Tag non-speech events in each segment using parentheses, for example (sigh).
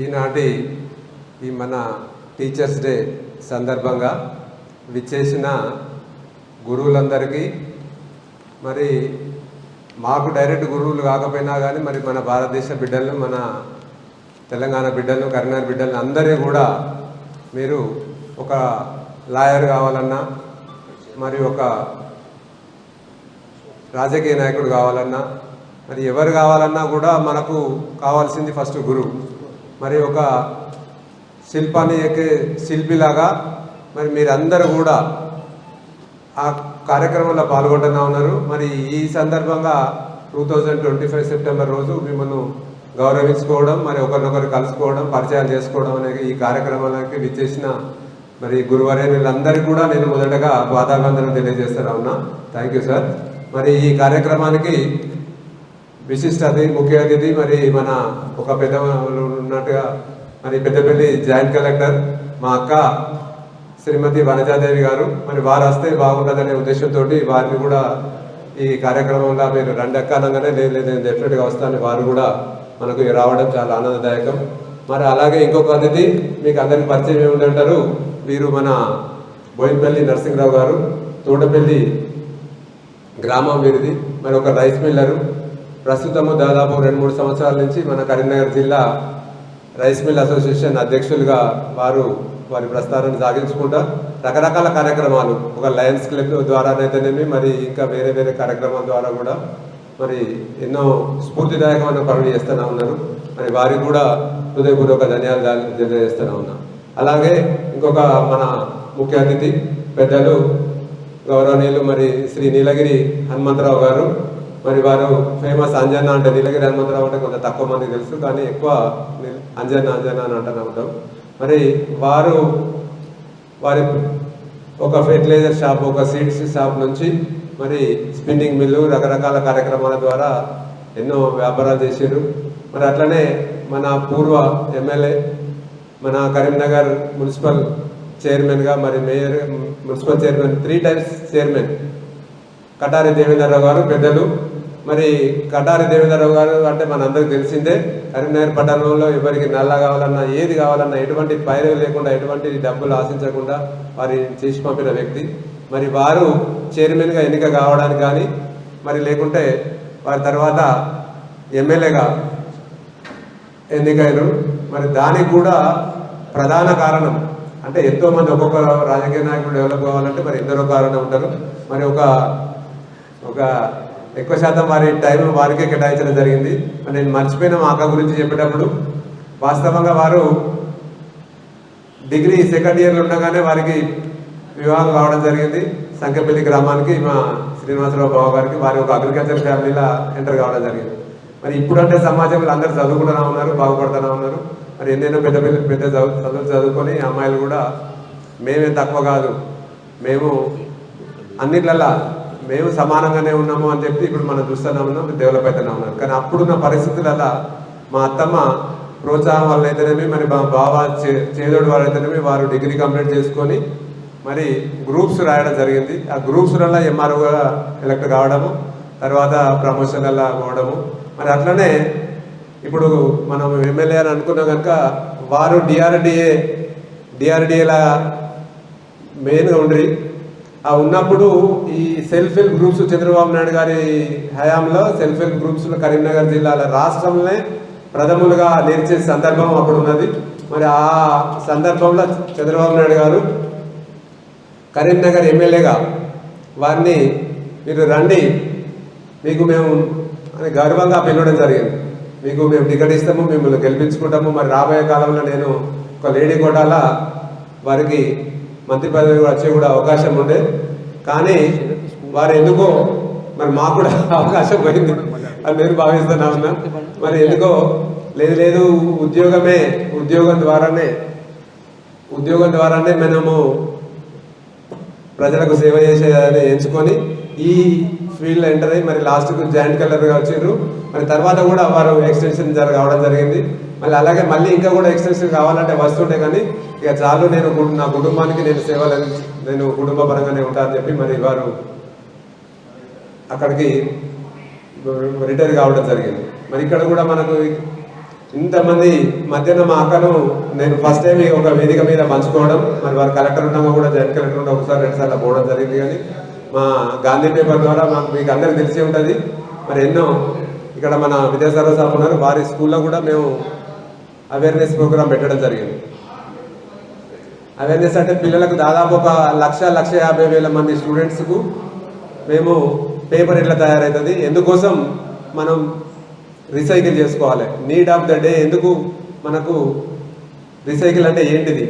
ఈనాటి ఈ మన టీచర్స్ డే సందర్భంగా విచ్చేసిన గురువులందరికీ మరి మాకు డైరెక్ట్ గురువులు కాకపోయినా కానీ మరి మన భారతదేశ బిడ్డలను మన తెలంగాణ బిడ్డలను కరీంనగర్ బిడ్డలను అందరూ కూడా మీరు ఒక లాయర్ కావాలన్నా మరి ఒక రాజకీయ నాయకుడు కావాలన్నా మరి ఎవరు కావాలన్నా కూడా మనకు కావాల్సింది ఫస్ట్ గురువు. మరి ఒక శిల్పాన్ని ఎక్కే శిల్పిలాగా మరి మీరందరూ కూడా ఆ కార్యక్రమంలో పాల్గొంటున్నా ఉన్నారు. మరి ఈ సందర్భంగా two thousand twenty five September రోజు మిమ్మల్ని గౌరవించుకోవడం మరి ఒకరినొకరు కలుసుకోవడం పరిచయాలు చేసుకోవడం అనే ఈ కార్యక్రమానికి విచ్చేసిన మరి గురువర్యులందరికీ కూడా నేను మొదటగా వాతావరణం తెలియజేస్తాను ఉన్నా థ్యాంక్ యూ సార్. మరి ఈ కార్యక్రమానికి విశిష్ట అతిథి ముఖ్య అతిథి మరి మన ఒక పెద్ద ఉన్నట్టుగా మరి పెద్దపల్లి జాయింట్ కలెక్టర్ మా అక్క శ్రీమతి వనజాదేవి గారు. మరి వారు వస్తే బాగుంటుందనే ఉద్దేశంతో వారిని కూడా ఈ కార్యక్రమంలో మీరు రెండు లేదు లేదు నేను డెఫినెట్గా వస్తాను వారు కూడా మనకు రావడం చాలా ఆనందదాయకం. మరి అలాగే ఇంకొక అతిథి మీకు అందరికి పరిచయం ఏమిటి వీరు మన బోయినపల్లి నరసింహరావు గారు తోటపల్లి గ్రామం వీరిది. మరి ఒక రైస్ మిల్లరు ప్రస్తుతము దాదాపు రెండు మూడు సంవత్సరాల నుంచి మన కరీంనగర్ జిల్లా రైస్ మిల్ అసోసియేషన్ అధ్యక్షులుగా వారు వారి ప్రస్థానాన్ని సాగించుకుంటా రకరకాల కార్యక్రమాలు ఒక లయన్స్ క్లబ్ ద్వారానైతేనేమి మరి ఇంకా వేరే వేరే కార్యక్రమాల ద్వారా కూడా మరి ఎన్నో స్ఫూర్తిదాయకమైన పనులు చేస్తూనే ఉన్నారు. మరి వారికి కూడా హృదయపూర్వక ధన్యాలు తెలియజేస్తూనే ఉన్నా. అలాగే ఇంకొక మన ముఖ్య అతిథి పెద్దలు గౌరవనీయులు మరి శ్రీ నీలగిరి హనుమంతరావు గారు మరి వారు ఫేమస్ అంజన్న అంటే నీలగిరి హనుమంతరావు అంటే కొంత తక్కువ మంది తెలుసు కానీ ఎక్కువ అంజన్న అంజన్న అని అంటూనే ఉంటాం మరి వారు వారి ఒక ఫెర్టిలైజర్ షాప్ ఒక సీడ్స్ షాప్ నుంచి మరి స్పిన్నింగ్ మిల్లు రకరకాల కార్యక్రమాల ద్వారా ఎన్నో వ్యాపారాలు చేశారు మరి అట్లనే మన పూర్వ ఎమ్మెల్యే మన కరీంనగర్ మున్సిపల్ చైర్మన్గా మరి mayor municipal chairman three times chairman. Katari Devendra Rao గారు పెద్దలు. మరి కటారి దేవేంద్రరావు గారు అంటే మనందరికి తెలిసిందే కరీంనగర్ పట్టణంలో ఎవరికి నల్ల కావాలన్నా ఏది కావాలన్నా ఎటువంటి పైరు లేకుండా ఎటువంటి డబ్బులు ఆశించకుండా వారి చేసి పంపిన వ్యక్తి. మరి వారు చైర్మన్గా ఎన్నిక కావడానికి కానీ మరి లేకుంటే వారి తర్వాత ఎమ్మెల్యేగా ఎన్నికయ్యారు మరి దానికి కూడా ప్రధాన కారణం అంటే ఎంతో మంది ఒక్కొక్క రాజకీయ నాయకుడు డెవలప్ కావాలంటే మరి ఎందరో కారణం ఉంటారు. మరి ఒక ఒక ఎక్కువ శాతం వారి టైం వారికే కేటాయించడం జరిగింది. నేను మర్చిపోయిన మా అక్క గురించి చెప్పేటప్పుడు వాస్తవంగా వారు డిగ్రీ సెకండ్ ఇయర్లో ఉండగానే వారికి వివాహం కావడం జరిగింది. సంకెపల్లి గ్రామానికి మా శ్రీనివాసరావు బాబు గారికి వారి ఒక అగ్రికల్చర్ ఫ్యామిలీలో ఎంటర్ కావడం జరిగింది. మరి ఇప్పుడంటే సమాజంలో అందరూ చదువుకుంటూనే ఉన్నారు బాగుపడుతూనే ఉన్నారు. మరి ఎన్నెన్నో పెద్ద పెద్ద పెద్ద చదువు చదువులు చదువుకొని అమ్మాయిలు కూడా మేమే తక్కువ కాదు. మేము అన్నిట్లల్లా మేము సమానంగానే ఉన్నాము అని చెప్పి ఇప్పుడు మనం చూస్తూనే ఉన్నాం డెవలప్ అవుతూనే ఉన్నాం కానీ అప్పుడున్న పరిస్థితులలో మా అత్తమ్మ ప్రోత్సాహం వల్ల అయితేనేమి మరి మా బావ చే- చేదోడు వారు అయితేనేమి వారు డిగ్రీ కంప్లీట్ చేసుకొని మరి గ్రూప్స్ రాయడం జరిగింది. ఆ గ్రూప్స్లలో ఎంఆర్ఓగా ఎలక్ట్ కావడము తర్వాత ప్రమోషన్లలో పోవడము. మరి అట్లనే ఇప్పుడు మనం ఎమ్మెల్యే అని అనుకున్నాం కనుక వారు డిఆర్డిఏ డిఆర్డిఏలా మెయిన్గా ఉండ్రి. ఉన్నప్పుడు ఈ self help groups Chandrababu Naidu గారి హయాంలో సెల్ఫ్ హెల్ప్ గ్రూప్స్లో కరీంనగర్ జిల్లాలో రాష్ట్రంలో ప్రథములుగా నేర్చే సందర్భం అప్పుడు ఉన్నది. మరి ఆ సందర్భంలో చంద్రబాబు నాయుడు గారు కరీంనగర్ ఎమ్మెల్యేగా వారిని మీరు రండి. మీకు మేము అని గర్వంగా పిలవడం జరిగింది. మీకు మేము టికెట్ ఇస్తాము మిమ్మల్ని గెలిపించుకుంటాము. మరి రాబోయే కాలంలో నేను ఒక లేడీ కోటాల వారికి మంత్రి పదవి వచ్చే కూడా అవకాశం ఉండే. కానీ వారు ఎందుకో మరి మాకు కూడా (laughs) అవకాశం పోయింది అని నేను భావిస్తున్నా ఉన్నా. మరి ఎందుకో లేదు లేదు ఉద్యోగమే ఉద్యోగం ద్వారానే ఉద్యోగం ద్వారానే మనము ప్రజలకు సేవ చేసేదని ఎంచుకొని ఈ ఫీల్డ్ ఎంటర్ అయ్యి మరి లాస్ట్కు జాయింట్ కలర్గా వచ్చారు మరి తర్వాత కూడా వారు ఎక్స్టెన్షన్ జరగవడం కావడం జరిగింది. మళ్ళీ అలాగే మళ్ళీ ఇంకా కూడా ఎక్స్టెన్షన్ కావాలంటే వస్తుంటే కానీ ఇక చాలు నేను నా కుటుంబానికి నేను సేవలు నేను కుటుంబ పరంగానే ఉంటానని చెప్పి మరి వారు అక్కడికి రిటైర్ కావడం జరిగింది. మరి ఇక్కడ కూడా మనకు ఇంతమంది మధ్యాహ్నం మా అక్కను నేను ఫస్ట్ టైం ఒక వేదిక మీద పంచుకోవడం మరి వారు కలెక్టర్ ఉండగా కూడా జాయింట్ కలెక్టర్ ఉండే ఒకసారి రెండు సార్లు పోవడం జరిగింది కానీ మా గాంధీ పేపర్ ద్వారా మాకు మీకు అందరికి తెలిసి ఉంటుంది. మరి ఎన్నో ఇక్కడ మన విద్యాసాగర్ సార్ ఉన్నారు వారి స్కూల్లో కూడా మేము అవేర్నెస్ ప్రోగ్రామ్ పెట్టడం జరిగింది. అవేర్నెస్ అంటే పిల్లలకు దాదాపు ఒక లక్ష లక్ష యాభై వేల మంది స్టూడెంట్స్కు మేము పేపర్ ఎట్లా తయారవుతుంది ఎందుకోసం మనం రీసైకిల్ చేసుకోవాలి? నీడ్ ఆఫ్ ద డే ఎందుకు మనకు రీసైకిల్ అంటే ఏంటిది?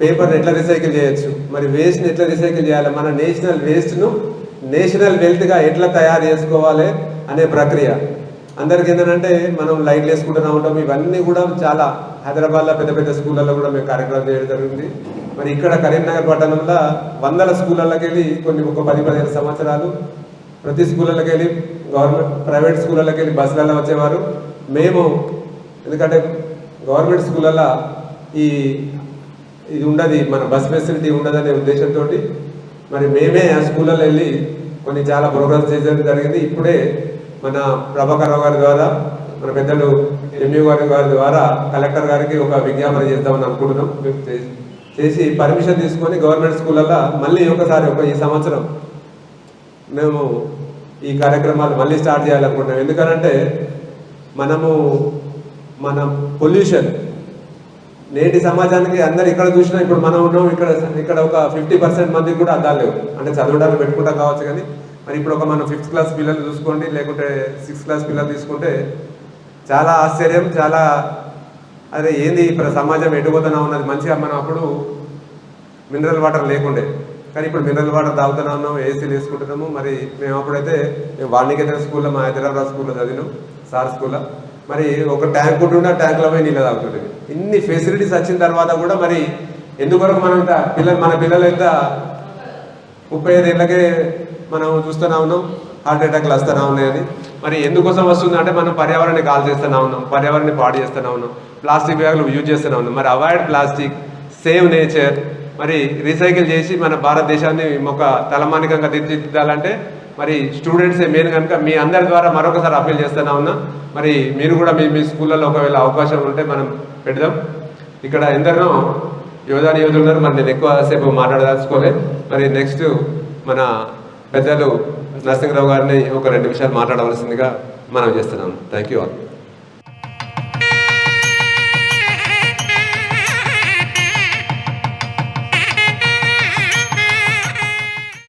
పేపర్ ఎట్లా రీసైకిల్ చేయొచ్చు? మరి వేస్ట్ని ఎట్లా రీసైకిల్ చేయాలి? మన నేషనల్ వేస్ట్ను నేషనల్ వెల్త్గా ఎట్లా తయారు చేసుకోవాలి అనే ప్రక్రియ. అందరికి ఏంటంటే మనం లైట్లు వేసుకుంటూనే ఉంటాం. ఇవన్నీ కూడా చాలా హైదరాబాద్లో పెద్ద పెద్ద స్కూళ్ళల్లో కూడా మేము కార్యక్రమం చేయడం జరిగింది. మరి ఇక్కడ కరీంనగర్ పట్టణంలో వందల స్కూళ్ళకి వెళ్ళి కొన్ని ఒక పది పదిహేను సంవత్సరాలు ప్రతి స్కూళ్ళకి వెళ్ళి గవర్నమెంట్ ప్రైవేట్ స్కూళ్ళకి వెళ్ళి బస్సులలో వచ్చేవారు. మేము ఎందుకంటే గవర్నమెంట్ స్కూళ్ళల్లో ఈ ఇది ఉండదు మన బస్ ఫెసిలిటీ ఉండదనే ఉద్దేశంతో మరి మేమే ఆ స్కూళ్ళలో వెళ్ళి కొన్ని చాలా ప్రోగ్రామ్స్ చేయడం జరిగింది. ఇప్పుడే మన ప్రభాకర్ గారి ద్వారా మన పెద్దలు ఎంఈ గారి గారి ద్వారా కలెక్టర్ గారికి ఒక విజ్ఞాపన చేద్దామని అనుకుంటున్నాం. చేసి పర్మిషన్ తీసుకొని గవర్నమెంట్ స్కూళ్ళల్లో మళ్ళీ ఒకసారి ఒక ఈ సంవత్సరం మేము ఈ కార్యక్రమాలు మళ్ళీ స్టార్ట్ చేయాలనుకుంటున్నాం. ఎందుకనంటే మనము మన పొల్యూషన్ నేటి సమాజానికి అందరు ఇక్కడ చూసినా ఇప్పుడు మనం ఉన్నాం ఇక్కడ ఇక్కడ ఒక ఫిఫ్టీ పర్సెంట్ మందికి కూడా అద్దాలు లేవు. అంటే చదవడానికి పెట్టుకుంటాం కావచ్చు కానీ మరి ఇప్పుడు ఒక మనం ఫిఫ్త్ క్లాస్ పిల్లలు చూసుకోండి లేకుంటే సిక్స్త్ క్లాస్ పిల్లలు తీసుకుంటే చాలా ఆశ్చర్యం చాలా అదే ఏంది ఇప్పుడు సమాజం ఎటుపోతున్నా ఉన్నది. మంచిగా మనం అప్పుడు మినరల్ వాటర్ లేకుండే. కానీ ఇప్పుడు మినరల్ వాటర్ తాగుతూనే ఉన్నాం ఏసీలు వేసుకుంటున్నాము. మరి మేము అప్పుడైతే మేము వాణికేతన స్కూల్లో మా హైదరాబాద్ స్కూల్లో చదివినాం సార్ స్కూల్లో. మరి ఒక ట్యాంక్ ఉంటుండే ఆ ట్యాంక్లో పోయి నీళ్ళు తాగుతుండే. ఇన్ని ఫెసిలిటీస్ వచ్చిన తర్వాత కూడా మరి ఎందువరకు మనం పిల్లలు మన పిల్లలు ఎంత ముప్పై ఐదు ఏళ్ళకే మనం చూస్తూనే ఉన్నాం హార్ట్ అటాక్లు వస్తూనే ఉన్నాయని. మరి ఎందుకోసం వస్తుంది అంటే మనం పర్యావరణాన్ని కాల్ చేస్తూనే ఉన్నాం పర్యావరణాన్ని పాడు చేస్తూనే ఉన్నాం ప్లాస్టిక్ బ్యాగులు యూజ్ చేస్తూనే ఉన్నాం. మరి అవాయిడ్ ప్లాస్టిక్ సేవ్ నేచర్ మరి రీసైకిల్ చేసి మన భారతదేశాన్ని ఒక తలమానికంగా తీర్చిదిద్దాలంటే మరి స్టూడెంట్స్ మెయిన్ కనుక మీ అందరి ద్వారా మరొకసారి అప్పీల్ చేస్తూనే ఉన్నా. మరి మీరు కూడా మీ మీ స్కూళ్ళలో ఒకవేళ అవకాశం ఉంటే మనం పెడదాం. ఇక్కడ ఎందరినో యోధాని యోధులు ఉన్నారు మరి నేను ఎక్కువసేపు మాట్లాడదలుచుకోలే మరి నెక్స్ట్ మన పెద్దలు నరసింహరావు గారిని ఒక రెండు విషయాలు మాట్లాడవలసిందిగా మనం చేస్తున్నాం. Thank you all